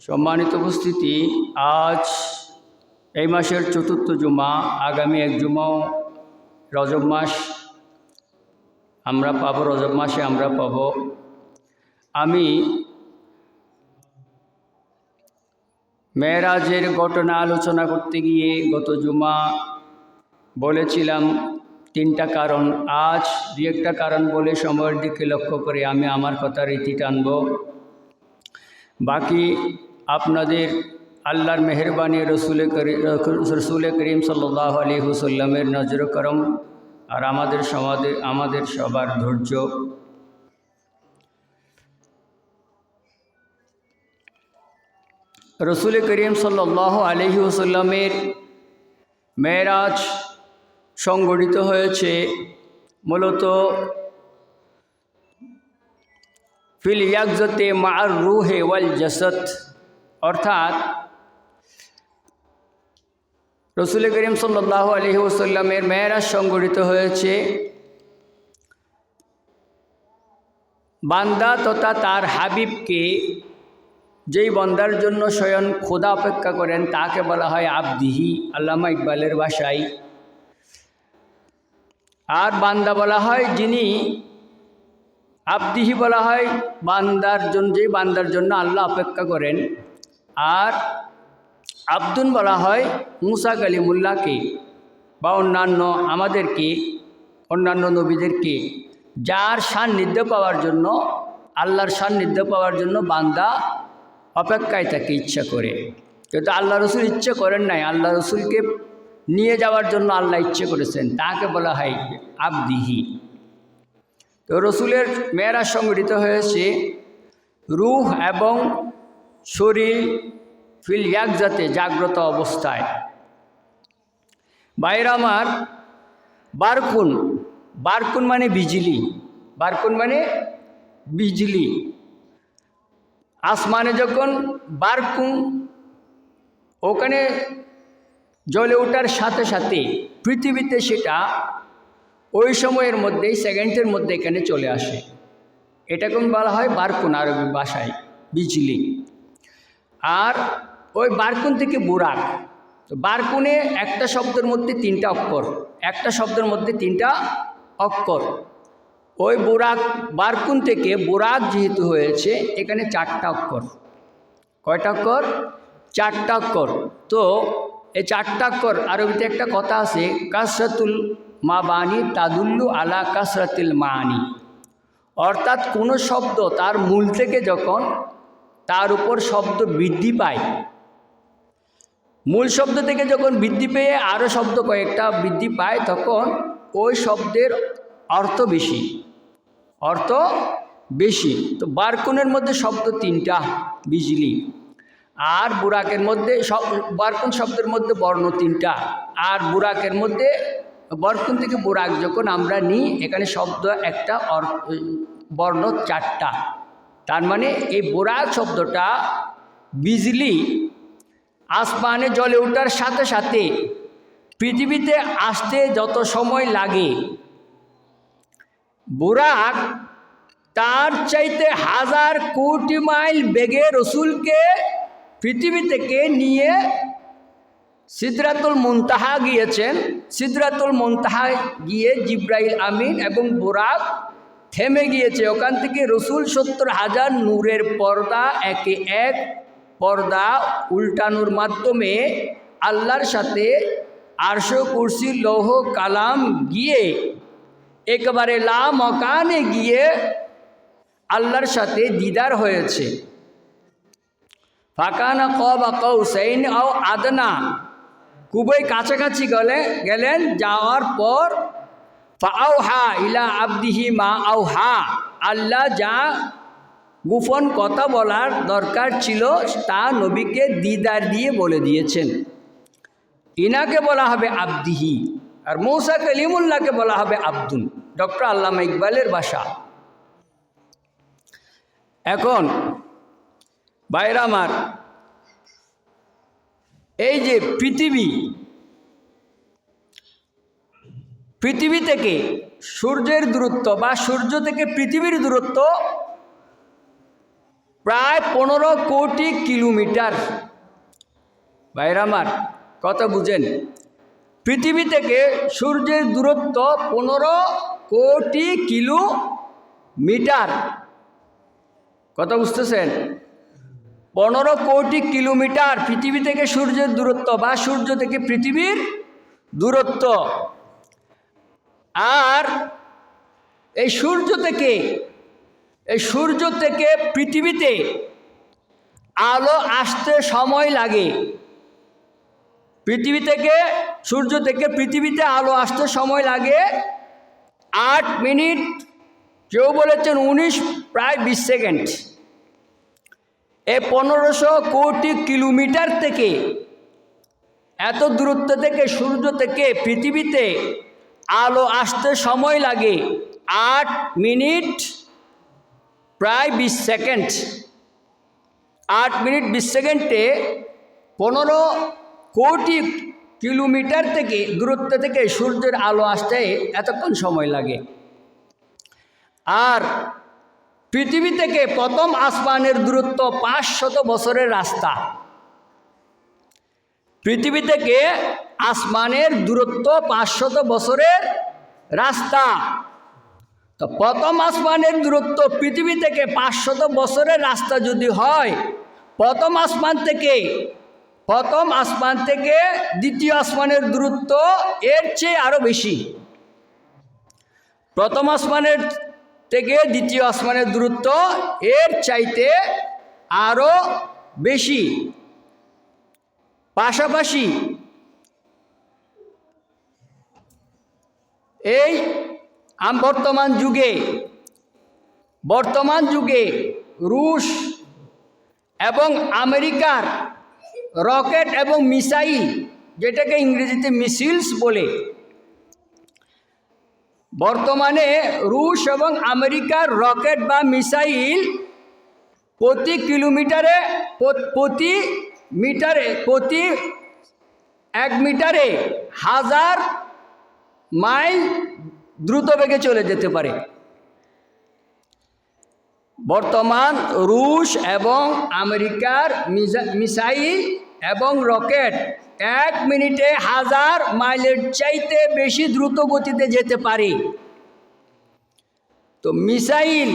সম্মানিত উপস্থিতি, আজ এই মাসের চতুর্থ জুমা, আগামী এক জুমাও রজব মাস। আমরা পাবো রজব মাসে, আমরা পাবো। আমি মেয়েরাজের ঘটনা আলোচনা করতে গিয়ে গত জুমা বলেছিলাম তিনটা কারণ। আজ দু একটা কারণ বলে সময়ের দিকে লক্ষ্য করে আমি আমার কথা রীতি টানব। বাকি আপনাদের আল্লাহর মেহরবানি রসুল রসুল করিম সাল্লাহ আলী হুসাল্লামের নজর করম আর আমাদের সমাজে, আমাদের সবার ধৈর্য। রসুল করিম সাল্লাহ আলহি মেয়েরাজ সংগঠিত হয়েছে মূলত ফিল ইয়াকজতে মার রুহে ওয়াল জসত অর্থাৎ রসুল করিম সাল্লাহ আলহি ওসাল্লামের মেয়েরাজ সংগঠিত হয়েছে। বান্দা তথা তার হাবিবকে যেই বন্দার জন্য স্বয়ং খোদা অপেক্ষা করেন, তাকে বলা হয় আবদিহি, আল্লামা ইকবালের বাসায়। আর বান্দা বলা হয় যিনি আবদিহি বলা হয় বান্দার জন্য যে বান্দার জন্য আল্লাহ অপেক্ষা করেন। আর আব্দুন বলা হয় মুসা কালিমুল্লাহকে বা অন্যান্য আমাদেরকে, অন্যান্য নবীদেরকে, যার সান্নিধ্য পাওয়ার জন্য, আল্লাহর সান্নিধ্য পাওয়ার জন্য বান্দা অপেক্ষায় তাকে ইচ্ছা করে। কিন্তু আল্লাহ রসুল ইচ্ছে করেন নাই। আল্লাহ রসুলকে নিয়ে যাওয়ার জন্য আল্লাহ ইচ্ছে করেছেন। তাকে বলা হয় আবদিহি। তো রসুলের মেয়েরা সংগঠিত হয়েছে রুহ এবং শরীর ফিল যাতে জাগ্রত অবস্থায়। বাইরে আমার, বারকুন বারকুন মানে বিজলি। বারকুন মানে বিজলি। আসমানে যখন বারকুন, ওখানে জ্বলে ওঠার সাথে সাথে পৃথিবীতে সেটা ওই সময়ের মধ্যেই, সেকেন্ডের মধ্যে এখানে চলে আসে। এটা কোন বলা হয়? বারকুন আরবি ভাষায়, বিজলি। আর ওই বারকুন থেকে বুরাক। তো বারকুনে একটা শব্দের মধ্যে তিনটা অক্ষর, একটা শব্দের মধ্যে তিনটা অক্ষর। ওই বুরাক, বারকুন থেকে বুরাক যেহেতু হয়েছে, এখানে চারটা অক্ষর। কয়টা অক্ষর? চারটা অক্ষর। তো এই চারটা অক্ষর আরবিতে একটা কথা আছে, কাসরাতুল মা বাণী তাদুল্লু আলা কাসরাতুল মানি অর্থাৎ কোনো শব্দ তার মূল থেকে যখন তার উপর শব্দ বৃদ্ধি পায়। মূল শব্দ থেকে যখন বৃদ্ধি পেয়ে আরও শব্দ কয়েকটা বৃদ্ধি পায়, তখন ওই শব্দের অর্থ বেশি। অর্থ বেশি। তো বারকুনের মধ্যে শব্দ তিনটা, বিজলি। আর বুরাকের মধ্যে সব, বারকুন শব্দের মধ্যে বর্ণ তিনটা। আর বুরাকের মধ্যে, বরকুন থেকে বুরাক যখন আমরা নিই, এখানে শব্দ একটা বর্ণ চারটা। তার মানে এই বোরাক শব্দটা বিজলি আসমানে জলে ওঠার সাথে সাথে পৃথিবীতে আসতে যত সময় লাগে, বুরাক তার চাইতে হাজার কোটি মাইল বেগে রসুলকে পৃথিবী থেকে নিয়ে সিদ্রাতুল মুনতাহা গিয়েছেন? সিদ্রাতুল মুনতাহা গিয়ে জিব্রাইল আমিন এবং বোরাক থেমে গিয়েছে। ওখান থেকে রসুল সত্তর হাজার নূরের পর্দা একে এক পর্দা উল্টানোর মাধ্যমে আল্লাহর সাথে আরশ কুরসি, লৌহ, কালাম গিয়ে একেবারে লা মকানে গিয়ে আল্লাহর সাথে দিদার হয়েছে। ফাঁকানা কবা কৌসাইন ও আদনা। খুবই কাছাকাছি গেলে গেলেন, যাওয়ার পর ফাও হা ইলা আবদিহি মা আও হা আল্লাহ যা গোপন কথা বলার দরকার ছিল, তা নবীকে দিদার দিয়ে বলে দিয়েছেন। ইনাকে বলা হবে আবদিহি, আর মৌসা কলিমুল্লাহকে বলা হবে আব্দুল ডক্টর আল্লামা ইকবালের বাসা। এখন বাইরে আমার এই যে পৃথিবী পৃথিবী থেকে সূর্যের দূরত্ব বা সূর্য থেকে পৃথিবীর দূরত্ব প্রায় পনেরো কোটি কিলোমিটার। ভাইরা আমার কথা বুঝেন। পৃথিবী থেকে সূর্যের দূরত্ব পনেরো কোটি কিলোমিটার। কথা বুঝতেছেন? পনেরো কোটি কিলোমিটার পৃথিবী থেকে সূর্যের দূরত্ব বা সূর্য থেকে পৃথিবীর দূরত্ব। আর এই সূর্য থেকে, এই সূর্য থেকে পৃথিবীতে আলো আসতে সময় লাগে। পৃথিবী থেকে, সূর্য থেকে পৃথিবীতে আলো আসতে সময় লাগে আট মিনিট। কেউ বলেছেন উনিশ, প্রায় বিশ সেকেন্ড। এ পনেরোশো কোটি কিলোমিটার থেকে, এত দূরত্ব থেকে, সূর্য থেকে, পৃথিবীতে আলো আসতে সময় লাগে আট মিনিট প্রায় বিশ সেকেন্ড। আট মিনিট বিশ সেকেন্ডে পনেরো কোটি কিলোমিটার থেকে, দূরত্ব থেকে সূর্যের আলো আসতে এতক্ষণ সময় লাগে। আর পৃথিবী থেকে প্রথম আসমানের দূরত্ব পাঁচশত বছরের রাস্তা। পৃথিবী থেকে আসমানের দূরত্ব পাঁচশত বছরের রাস্তা। তো প্রথম আসমানের দূরত্ব পৃথিবী থেকে পাঁচশত বছরের রাস্তা যদি হয়, প্রথম আসমান থেকে, প্রথম আসমান থেকে দ্বিতীয় আসমানের দূরত্ব এর চেয়ে আরও বেশি। প্রথম আসমানের থেকে দ্বিতীয় আসমানের দূরত্ব এর চাইতে আরও বেশি। পাশাপাশি এই বর্তমান যুগে বর্তমান যুগে রুশ এবং আমেরিকার রকেট এবং মিসাইল, যেটাকে ইংরেজিতে মিসিলস বলে বর্তমানে রুশ এবং আমেরিকার রকেট বা মিসাইল প্রতি কিলোমিটারে প্রতি মিটারে, প্রতি এক মিটারে হাজার মাইল দ্রুত বেগে চলে যেতে পারে। বর্তমান রুশ এবং আমেরিকার মিসাইল এবং রকেট এক মিনিটে হাজার মাইলের চাইতে বেশি দ্রুত গতিতে যেতে পারে। তো মিসাইল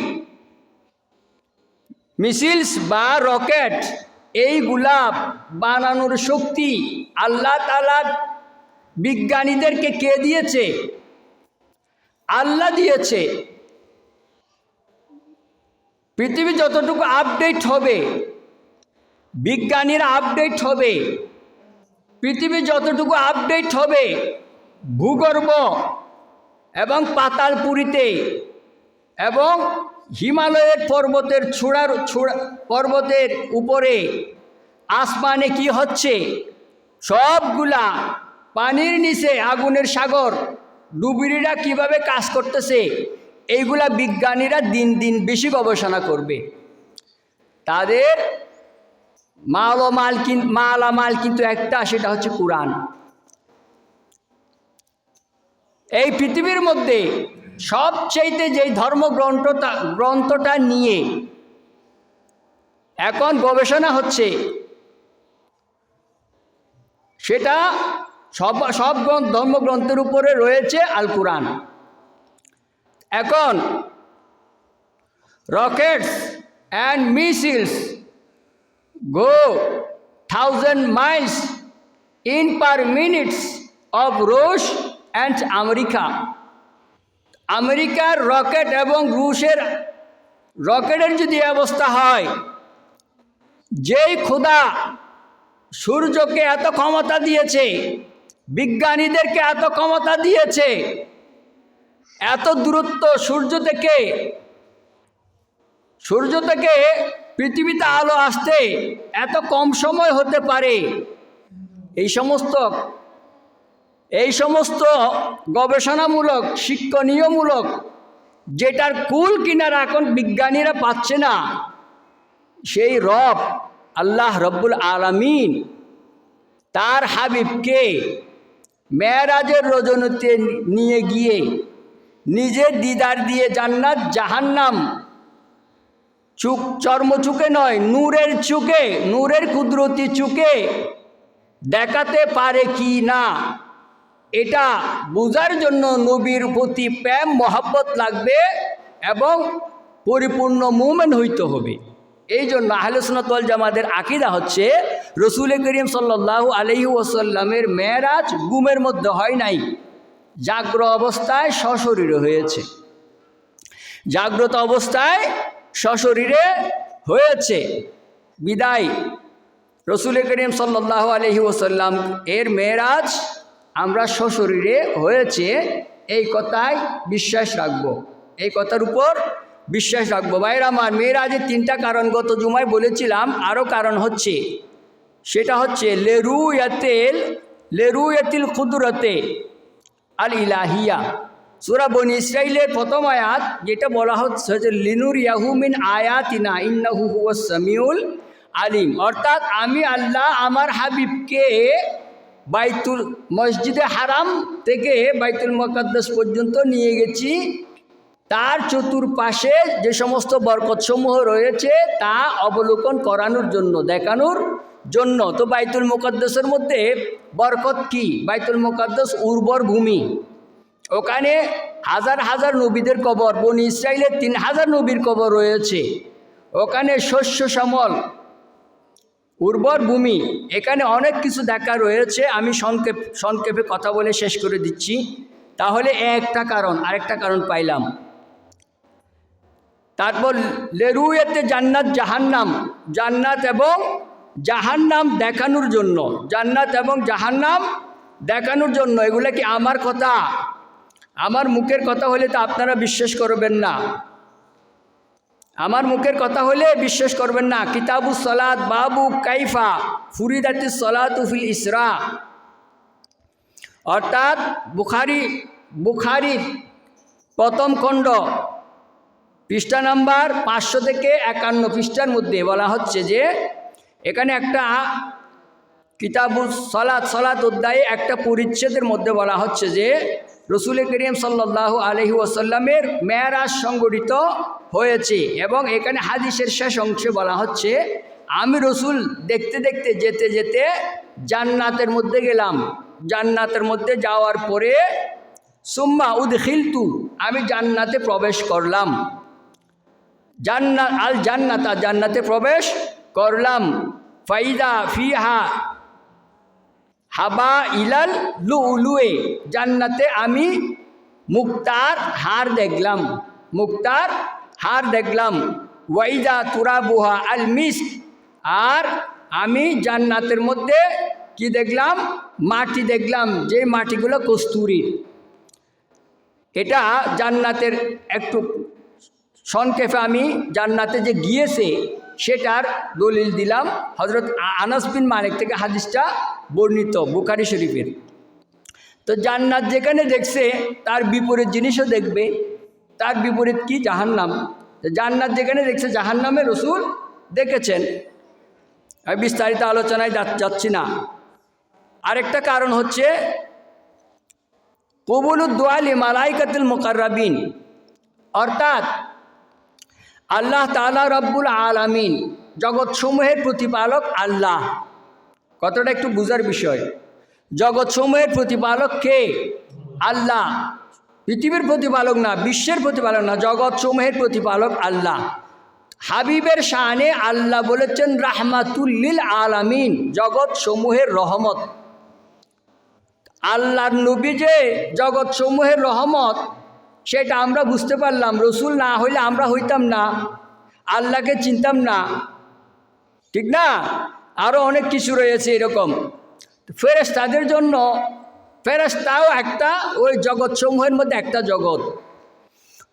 মিসিলস বা রকেট এইগুলা বানানোর শক্তি আল্লাহ তালা বিজ্ঞানীদেরকে কে দিয়েছে? আল্লাহ দিয়েছে। পৃথিবী যতটুকু আপডেট হবে, বিজ্ঞানীরা আপডেট হবে পৃথিবী যতটুকু আপডেট হবে, ভূগর্ভ এবং পাতালপুরিতে এবং হিমালয়ের পর্বতের ছুড়ার, ছুড়া, পর্বতের উপরে আসমানে কি হচ্ছে, সবগুলা পানির নিচে আগুনের সাগর ডুবুরিরা কীভাবে কাজ করতেছে, এইগুলা বিজ্ঞানীরা দিন দিন বেশি গবেষণা করবে। তাদের মাল ও মাল কিন, মাল মালামাল কিন্তু একটা, সেটা হচ্ছে কোরআন। এই পৃথিবীর মধ্যে সবচাইতে যেই ধর্মগ্রন্থটা গ্রন্থটা নিয়ে এখন গবেষণা হচ্ছে, সেটা সব সব গ্রন্থ, ধর্মগ্রন্থের উপরে রয়েছে আল কোরআন এখন rockets and missiles go thousand miles in per minutes of রুশ অ্যান্ড আমেরিকা আমেরিকার রকেট এবং রুশের রকেটের যদি অবস্থা হয়, যেই ক্ষুদা সূর্যকে এত ক্ষমতা দিয়েছে, বিজ্ঞানীদেরকে এত ক্ষমতা দিয়েছে, এত দূরত্ব সূর্য থেকে সূর্য থেকে পৃথিবীতে আলো আসতে এত কম সময় হতে পারে। এই সমস্ত এই সমস্ত গবেষণামূলক, শিক্ষণীয়মূলক, যেটার কুল কিনারা এখন বিজ্ঞানীরা পাচ্ছে না, সেই রব আল্লাহ রব্বুল আলামিন তার হাবিবকে মেয়েরাজের রজনীতে নিয়ে গিয়ে নিজের দিদার দিয়ে জান্নাত জাহান্নাম চুক চর্ম চুকে নয়, নূরের চুকে, নূরের কুদরতি চুকে। দেখাতে পারে কি না? এটা বোঝার জন্য নবীর প্রতি প্রেম, মহাব্বত লাগবে এবং পরিপূর্ণ মুমেন্ট হইতে হবে। এই জন্য আহলসনতল জামাদের আকিদা হচ্ছে রসুল করিম সাল্লাহ আলহি ওসাল্লামের মেয়েরাজ গুমের মধ্যে হয় নাই। জাগ্র অবস্থায় সশরীরে হয়েছে। জাগ্রত অবস্থায় সশরীরে হয়েছে। বিদায়। রসুল করিম সাল্লাহ আলহি ওসাল্লাম এর মেয়েরাজ আমরা সশরীরে হয়েছে। এই কথায় বিশ্বাস রাখব। এই কথার উপর বিশ্বাস রাখব। ভাইয়ের, আমার মেয়েরাজের তিনটা কারণ গত জুমায় বলেছিলাম। আরও কারণ হচ্ছে, সেটা হচ্ছে লেরু ইয়াতেল লেরু ইয়াতিল কুদরতে আল ইলাহিয়া সুরা বনি ইসরাইলের প্রথম আয়াত, যেটা বলা হচ্ছে যে, লিনুর ইয়াহুমিন আয়াতিনা ইন্নাহু হুয়া সামিউল আলিম। অর্থাৎ আমি আল্লাহ আমার হাবিবকে বাইতুল মসজিদে হারাম থেকে বাইতুল মকাদ্দাস পর্যন্ত নিয়ে গেছি। তার চতুর্পাশে যে সমস্ত বরকতসমূহ রয়েছে, তা অবলোকন করানোর জন্য, দেখানোর জন্য। তো বাইতুল মোকাদ্দাসের মধ্যে বরকত কি? বাইতুল মোকাদ্দাস উর্বর ভূমি। ওখানে হাজার হাজার নবীদের কবর, বনি ইসরায়েলের তিন হাজার নবীর কবর রয়েছে। ওখানে শস্য শ্যামল, উর্বর ভূমি, এখানে অনেক কিছু দেখা রয়েছে। আমি সংক্ষেপ, সংক্ষেপে কথা বলে শেষ করে দিচ্ছি। তাহলে একটা কারণ, আরেকটা কারণ পাইলাম। তারপর লেরুয়েতে জান্নাত, জাহান্নাম, জান্নাত এবং জাহান্নাম দেখানোর জন্য, জান্নাত এবং জাহান্নাম দেখানোর জন্য, এগুলো কি আমার কথা? আমার মুখের কথা হলে তো আপনারা বিশ্বাস করবেন না। আমার মুখের কথা হলে বিশ্বাস করবেন না। কিতাবু সলাদ বাবু কাইফা, ফুরিদাতি সলাত উফিল ইসরা। অর্থাৎ বুখারি, বুখারির প্রথম খণ্ড, পৃষ্ঠা নাম্বার পাঁচশো থেকে একান্ন পৃষ্ঠার মধ্যে বলা হচ্ছে যে, এখানে একটা কিতাবুল সলাৎ সলাৎ অধ্যায়ে একটা পরিচ্ছেদের মধ্যে বলা হচ্ছে যে রসুল করিম সাল্লাহ আলহি ওসাল্লামের মেয়ারাজ সংগঠিত হয়েছে এবং এখানে হাদিসের শেষ অংশে বলা হচ্ছে, আমি রসুল দেখতে দেখতে যেতে যেতে জান্নাতের মধ্যে গেলাম। জান্নাতের মধ্যে যাওয়ার পরে, সুম্মা উদখিলতু, আমি জান্নাতে প্রবেশ করলাম। জান্নাত আল জান্নাতা জান্নাতে প্রবেশ করলাম। ফাইদা ফিহা হাবা ইলাল লু উলুয়ে জান্নাতে আমি মুক্তার হার দেখলাম, মুক্তার হার দেখলাম। ওয়াইদা তুরাবুহা আল মিস আর আমি জান্নাতের মধ্যে কি দেখলাম? মাটি দেখলাম, যে মাটিগুলো কস্তুরির। এটা জান্নাতের একটু সংক্ষেপে আমি জান্নাতে যে গিয়েছে সেটার দলিল দিলাম হজরত আনাস বিন মালিক থেকে হাদিসটা বর্ণিত বুখারি শরীফের। তো জান্নাত যেখানে দেখছে, তার বিপরীত জিনিসও দেখবে। তার বিপরীত কি? জাহান্নাম। জান্নাত যেখানে দেখছে জাহান্নামে রসুল দেখেছেন। আমি বিস্তারিত আলোচনায় যাচ্ছি না। আরেকটা কারণ হচ্ছে কবুলুদ্দোয়ালি মালাইকাতুল মোকাররাবিন। অর্থাৎ আল্লাহ তালা রব্বুল আলামিন, জগৎসমূহের প্রতিপালক আল্লাহ। কতটা একটু বুঝার বিষয়? জগৎসমূহের প্রতিপালক কে? আল্লাহ। পৃথিবীর প্রতিপালক না, বিশ্বের প্রতিপালক না জগৎ জগৎসমূহের প্রতিপালক আল্লাহ। হাবিবের শানে আল্লাহ বলেছেন, রাহমাতুল্লিল আলামিন জগৎসমূহের রহমত। আল্লাহর নবী যে জগৎসমূহের রহমত সেটা আমরা বুঝতে পারলাম, রসুল না হইলে আমরা হইতাম না, আল্লাহকে চিনতাম না। ঠিক না? আরও অনেক কিছু রয়েছে এরকম। ফেরেস তাদের জন্য ফেরেস্তাও একটা, ওই জগৎ সমূহের মধ্যে একটা জগৎ।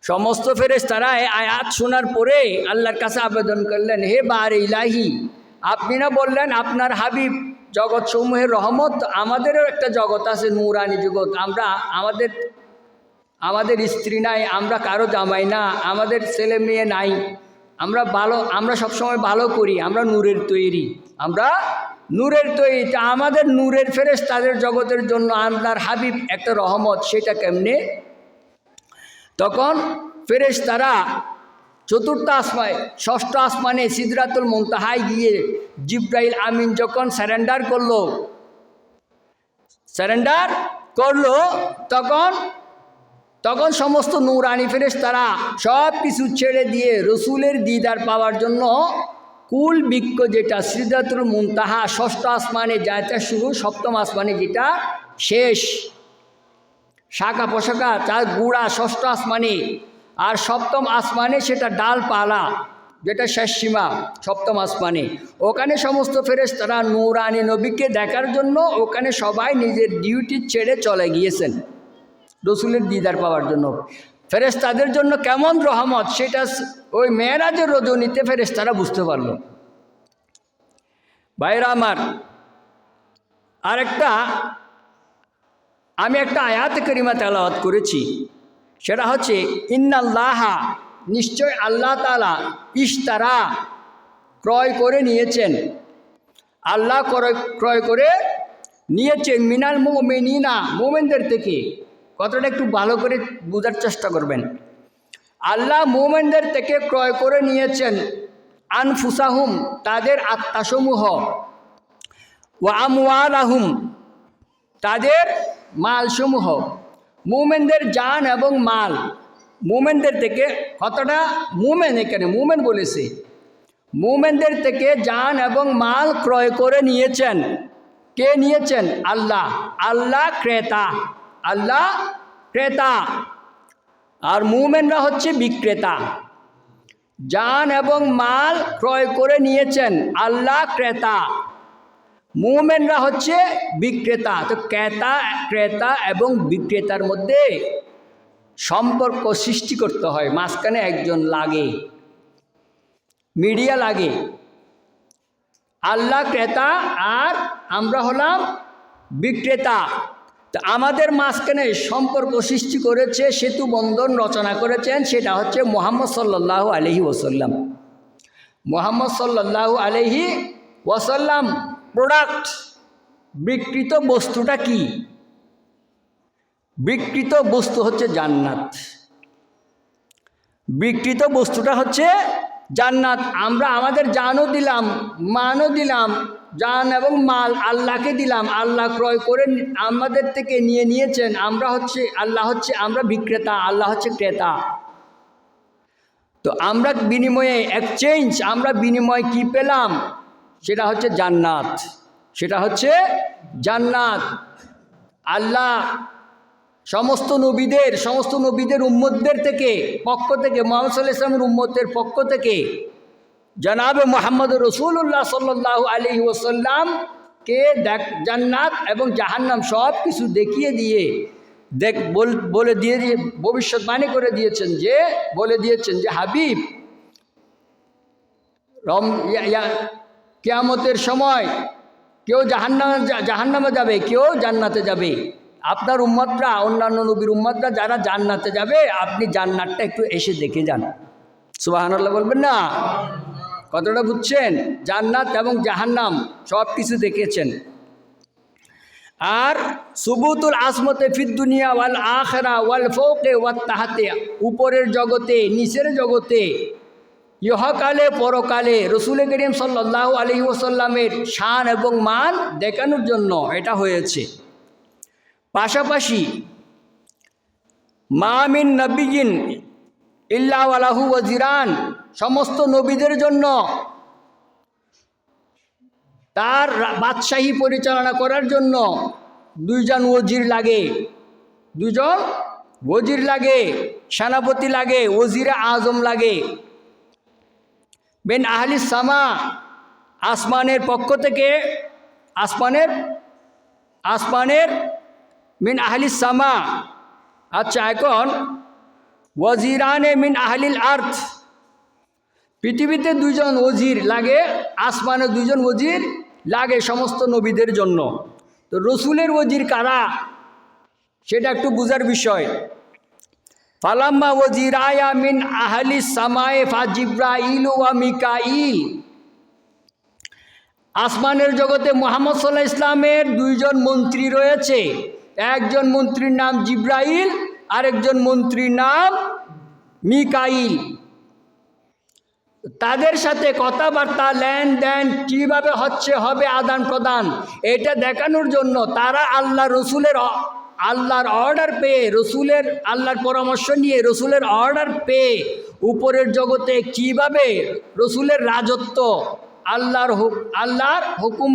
সমস্ত ফেরেস তারা আয়াত শোনার পরে আল্লাহর কাছে আবেদন করলেন, হে বার ইলাহি, আপনি না বললেন আপনার হাবিব জগৎ সমূহের রহমত, আমাদেরও একটা জগৎ আছে, নুরানি জগৎ। আমরা, আমাদের আমাদের স্ত্রী নাই, আমরা কারও জামাই না, আমাদের ছেলে মেয়ে নাই। আমরা ভালো, আমরা সবসময় ভালো করি, আমরা নূরের তৈরি। আমরা নূরের তৈরি, তা আমাদের নূরের ফেরেস তাদের জগতের জন্য আল্লাহর হাবিব একটা রহমত, সেটা কেমনে? তখন ফেরেশ তারা চতুর্থ আসমায়, ষষ্ঠ আসমানে সিদরাতুল মুনতাহায় গিয়ে জিব্রাইল আমিন যখন স্যারেন্ডার করল স্যারেন্ডার করল, তখন তখন সমস্ত নূরানি ফেরেশ তারা সব কিছু ছেড়ে দিয়ে রসুলের দিদার পাওয়ার জন্য কুল বৃক্ষ যেটা সিদ্ধাতুল মুনতাহা, ষষ্ঠ আসমানে যাইতে শুরু, সপ্তম আসমানে যেটা শেষ। শাখা পোশাকা তার গুড়া ষষ্ঠ আসমানে। আর সপ্তম আসমানে সেটা ডালপালা, যেটা শেষ সীমা, সপ্তম আসমানে। ওখানে সমস্ত ফেরেস তারা নূরানি নবীকে দেখার জন্য ওখানে সবাই নিজের ডিউটি ছেড়ে চলে গিয়েছেন। রসুলের দিদার পাওয়ার জন্য। ফেরেস তাদের জন্য কেমন রহমত, সেটা ওই মেয়েরাজের রজনীতে ফেরেস তারা বুঝতে পারল। ভাইরা আমার, আরেকটা, আমি একটা আয়াত করিমা তেলাওয়াত করেছি। সেটা হচ্ছে, ইন্নাল্লাহা নিশ্চয় আল্লাহ তালা ইশতারা, ক্রয় করে নিয়েছেন। আল্লাহ ক্রয় ক্রয় করে নিয়েছেন মিনাল মোমেনিনা, মোমেনদের থেকে। কথাটা একটু ভালো করে বোঝার চেষ্টা করবেন। আল্লাহ মোমেনদের থেকে ক্রয় করে নিয়েছেন আনফুসাহুম, তাদের আত্মাসমূহ। ওয়া আমওয়ালাহুম, তাদের মালসমূহ। মুমেনদের জান এবং মাল। মুমেনদের থেকে কতটা মুমেন এখানে, মুমেন বলেছে। মুমেনদের থেকে জান এবং মাল ক্রয় করে নিয়েছেন। কে নিয়েছেন? আল্লাহ। আল্লাহ ক্রেতা। আল্লাহ ক্রেতা। আর মুমেনরা হচ্ছে বিক্রেতা। জান এবং মাল ক্রয় করে নিয়েছেন আল্লাহ ক্রেতা। মুমেনরা হচ্ছে বিক্রেতা। তো ক্রেতা ক্রেতা এবং বিক্রেতার মধ্যে সম্পর্ক সৃষ্টি করতে হয়। মাঝখানে একজন লাগে। মিডিয়া লাগে। আল্লাহ ক্রেতা আর আমরা হলাম বিক্রেতা। তো আমাদের মাঝখানে সম্পর্ক সৃষ্টি করেছে, সেতু বন্ধন রচনা করেছেন, সেটা হচ্ছে মোহাম্মদ সাল্লাহ আলহি ওসাল্লাম মোহাম্মদ সাল্লাহ আলহি ওয়াসাল্লাম প্রোডাক্ট বিকৃত বস্তুটা কি? বিকৃত বস্তু হচ্ছে জান্নাত। বিকৃত বস্তুটা হচ্ছে জান্নাত। আমরা আমাদের জানও দিলাম, মানও দিলাম, জান এবং মাল আল্লাহকে দিলাম। আল্লাহ ক্রয় করে আমাদের থেকে নিয়ে নিয়েছেন। আমরা হচ্ছে, আল্লাহ হচ্ছে, আমরা বিক্রেতা, আল্লাহ হচ্ছে ক্রেতা। তো আমরা বিনিময়ে এক্সচেঞ্জ আমরা বিনিময় কি পেলাম? সেটা হচ্ছে জান্নাত। সেটা হচ্ছে জান্নাত। আল্লাহ সমস্ত নবীদের সমস্ত নবীদের উম্মতদের থেকে, পক্ষ থেকে, মোহাম্মদ সাল্লাহ ইসলামের উম্মতের পক্ষ থেকে জনাবে মোহাম্মদ রসুল্লাহ সাল্লাহ আলী ওসাল্লামকে দেখ, জান্নাত এবং জাহান্নাম সব কিছু দেখিয়ে দিয়ে দেখ, বলে দিয়ে দিয়ে, ভবিষ্যৎবাণী করে দিয়েছেন যে, বলে দিয়েছেন যে, হাবিব, রম কেয়ামতের সময় কেউ জাহান্নামে জাহান্নামে যাবে, কেউ জান্নাতে যাবে। আপনার উম্মতরা, অন্যান্য নবীর উম্মতরা যারা জান্নাতে যাবে, আপনি জান্নাতটা একটু এসে দেখে যান। সুবাহান্লাহ বলবেন না? কতটা বুঝছেন? জান্নাত এবং জাহান্নাম সব কিছু দেখেছেন। আর সুবুতুল আসমতে ফিদ দুনিয়া ওয়াল আখরা ওয়াল ফৌকে ওয়াল তাহাতে, উপরের জগতে, নিচের জগতে, ইহকালে, পরকালে রসুল করিম সাল্লাহ আলহি ওসাল্লামের শান এবং মান দেখানোর জন্য এটা হয়েছে। পাশাপাশি মামিন নবীন ইল্লাহ ওয়াজিরান, সমস্ত নবীদের জন্য তার বাদশাহী পরিচালনা করার জন্য দুইজন ওজির লাগে। দুজন ওজির লাগে, সেনাপতি লাগে, ওজিরে আজম লাগে। বেন আহলি সামা, আসমানের পক্ষ থেকে আসমানের আসমানের মিন আহলি সামা। আচ্ছা এখন ওয়াজিরানে মিন আহলিল আর্থ। পৃথিবীতে দুজন ওজির লাগে, আসমানে দুজন ওজির লাগে সমস্ত নবীদের জন্য। তো রসুলের ওজির কারা? সেটা একটু বুঝার বিষয়। ফালাম্মা ওজিরায়া মিন আহলি সামায়ে ফা জিব্রাইল ওয়া মিকাইল। আসমানের জগতে মোহাম্মদ সাল্লাহ ইসলামের দুইজন মন্ত্রী রয়েছে। একজন মন্ত্রীর নাম জিব্রাইল, আরেকজন মন্ত্রীর নাম মিকাইল। তাদের সাথে কথাবার্তা লেনদেন কীভাবে হচ্ছে, হবে আদান প্রদান, এটা দেখানোর জন্য তারা আল্লাহ রসুলের আল্লাহর অর্ডার পেয়ে, রসুলের, আল্লাহর পরামর্শ নিয়ে রসুলের অর্ডার পেয়ে উপরের জগতে কীভাবে রসুলের রাজত্ব, আল্লাহর আল্লাহর হুকুম,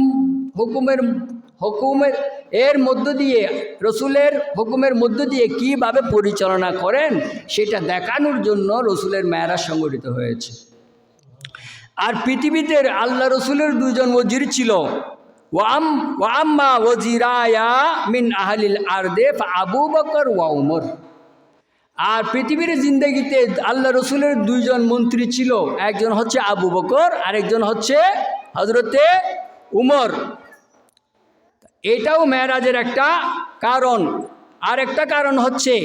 হুকুমের হুকুমের, এর মধ্য দিয়ে, রসুলের হুকুমের মধ্য দিয়ে কীভাবে পরিচালনা করেন, সেটা দেখানোর জন্য রসুলের মেয়েরা সংগঠিত হয়েছে। আর পৃথিবীতে আল্লাহ রসুলের দুজন ওজির ছিল। ওয়াম ওয়াম্মা ওজিরায়া মিন আহলিল আবু বকর ওয়া উমর। আর পৃথিবীর জিন্দগিতে আল্লাহ রসুলের দুইজন মন্ত্রী ছিল। একজন হচ্ছে আবু বকর, আরেকজন হচ্ছে হজরতে উমর। এটাও মেয়েরাজের একটা কারণ। আর একটা কারণ হচ্ছে,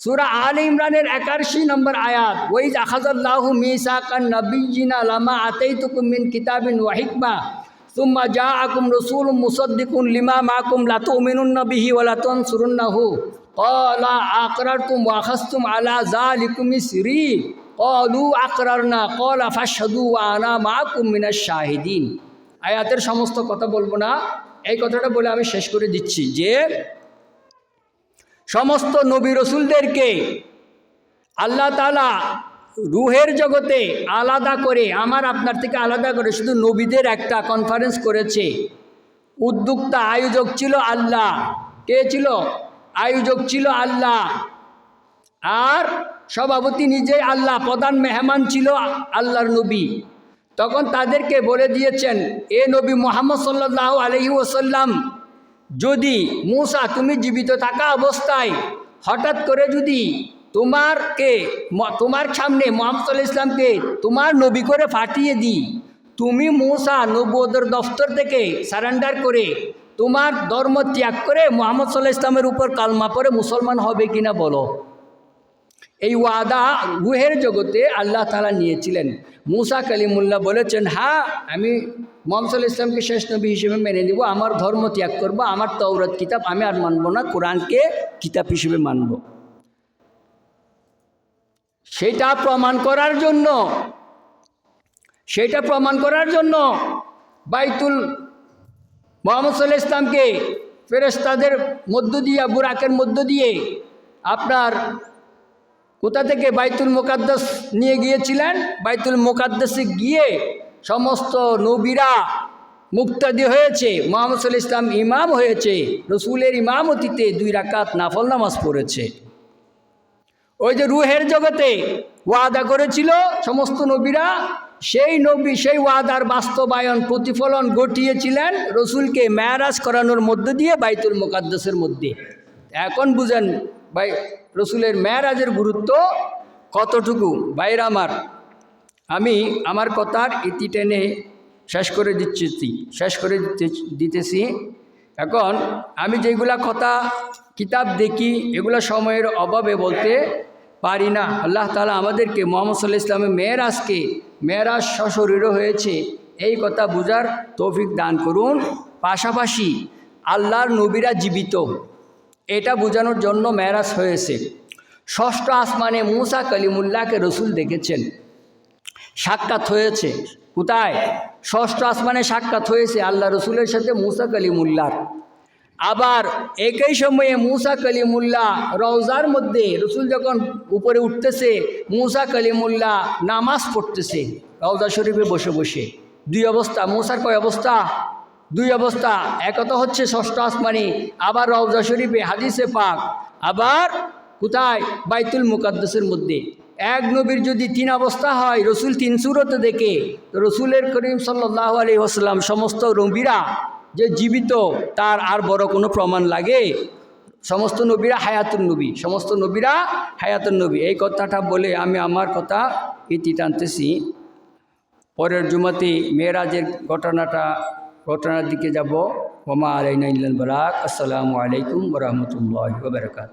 সুরা আল ইমরানের একাশি নম্বর আয়াত ওই আখাজাল্লাহু মিসাকান নবীজিনা লামা আতাইতুকুম মিন কিতাবিন ওয়া হিকমা, সুম্মা জাআকুম রাসূলুম মুসাদ্দিকুন লিমা মাকুম, লা তুমিনুন্না বিহি ওয়া লা তানসুরুন্নাহু। ক্বালা, আকরারতুম ওয়া আখাযতুম আলা যালিকুম ইসরি। ক্বালু, আকরারনা। ক্বালা, ফাশহাদু ওয়া আনা মাকুম মিনাশ শাহিদিন। আয়াতের সমস্ত কথা বলব না। এই কথাটা বলে আমি শেষ করে দিচ্ছি যে সমস্ত নবী রসুলদেরকে আল্লাহ তালা রুহের জগতে আলাদা করে, আমার আপনার থেকে আলাদা করে, শুধু নবীদের একটা কনফারেন্স করেছে। উদ্যোক্তা আয়োজক ছিল আল্লাহ। কে ছিল? আয়োজক ছিল আল্লাহ। আর সভাপতি নিজেই আল্লাহ, প্রধান মেহমান ছিল আল্লাহর নবী। তখন তাদেরকে বলে দিয়েছেন, এ নবী মোহাম্মদ সাল্লাহ আলহি ওসাল্লাম যদি মূসা তুমি জীবিত থাকা অবস্থায় হঠাৎ করে যদি তোমারকে, তোমার সামনে মোহাম্মদ সাল্লাহ ইসলামকে তোমার নবী করে ফাটিয়ে দিই, তুমি মূসা নব্বদের দফতর থেকে সারেন্ডার করে তোমার ধর্ম ত্যাগ করে মোহাম্মদ সাল্লাহ ইসলামের উপর কালমা পরে মুসলমান হবে কিনা বলো? এই ওয়াদা গুহের জগতে আল্লাহ তালা নিয়েছিলেন। মুসা কালিমুল্লাহ বলেছেন হ্যাঁ আমি মোহাম্মদ ইসলামকে শেষ নবী হিসেবে মেনে নিব, আমার ধর্ম ত্যাগ করব, আমার তৌরত কিতাব আমি আর মানব না, কোরআনকে কিতাব হিসেবে মানব। সেটা প্রমাণ করার জন্য, সেটা প্রমাণ করার জন্য বাইতুল মোহাম্মদ ইসলামকে ফেরেস্তাদের মধ্য দিয়ে, বুরাকের মধ্য দিয়ে আপনার কোথা থেকে বাইতুল মোকাদ্দাস নিয়ে গিয়েছিলেন? বাইতুল মোকাদ্দাসে গিয়ে সমস্ত নবীরা মুক্তাদি হয়েছে, মোহাম্মদ ইসলাম ইমাম হয়েছে, রসুলের ইমামতিতে দুই রাকাত নাফল নামাজ পড়েছে। ওই যে রুহের জগতে ওয়াদা করেছিল সমস্ত নবীরা, সেই নবী, সেই ওয়াদার বাস্তবায়ন, প্রতিফলন ঘটিয়েছিলেন রসুলকে ম্যারাজ করানোর মধ্য দিয়ে বাইতুল মোকাদ্দাসের মধ্যে। এখন বুঝেন ভাই, রসুলের ম্যারাজের গুরুত্ব কতটুকু? বাইর আমার, আমি আমার কথার ইতি টেনে শেষ করে দিচ্ছি, শেষ করে দিতে- দিতেছি। এখন আমি যেগুলা কথা কিতাব দেখি, এগুলা সময়ের অভাবে বলতে পারি না। আল্লাহ তালা আমাদেরকে মোহাম্মদ সাল্লাহ ইসলামের মেয়েরাজকে, মেয়েরাজ সশরীরও হয়েছে, এই কথা বুঝার তৌফিক দান করুন। পাশাপাশি আল্লাহর নবীরা জীবিত। এটা বোঝানোর জন্য মেরাজ হয়েছে। ষষ্ঠ আসমানে মুসা কলিমুল্লাহকে রসুল দেখেছেন। সাক্ষাৎ হয়েছে। কোথায়? ষষ্ঠ আসমানে সাক্ষাৎ হয়েছে আল্লাহ রসুলের সাথে মুসা কলিমুল্লার আবার একই সময়ে মুসা কলিমুল্লাহ রওজার মধ্যে রসুল যখন উপরে উঠতেছে, মুসা কলিমুল্লাহ নামাজ পড়তেছে, রওজা শরীফে বসে বসে। দুই অবস্থা, মুসার কয় অবস্থা? দুই অবস্থা। একত হচ্ছে ষষ্ঠ আসমানি, আবার রওজা শরীফে হাদিসে পাক। আবার কোথায়? বাইতুল মুকাদ্দাসের মধ্যে। এক নবীর যদি তিন অবস্থা হয়, রসুল তিন সুরতে দেখে রসুলের করিম সাল্লাহ আলী ওসাল্লাম সমস্ত নবীরা যে জীবিত, তার আর বড় কোনো প্রমাণ লাগে? সমস্ত নবীরা হায়াতুন নবী, সমস্ত নবীরা হায়াতুন নবী। এই কথাটা বলে আমি আমার কথা ইতি টানতেছি। পরের জুমাতে মেয়েরাজের ঘটনাটা ঘটনার দিকে যাব। ওমা আলাইনা ইল্লাল বালাক আসসালামু আলাইকুম রহমতুল্লাহ বারকাত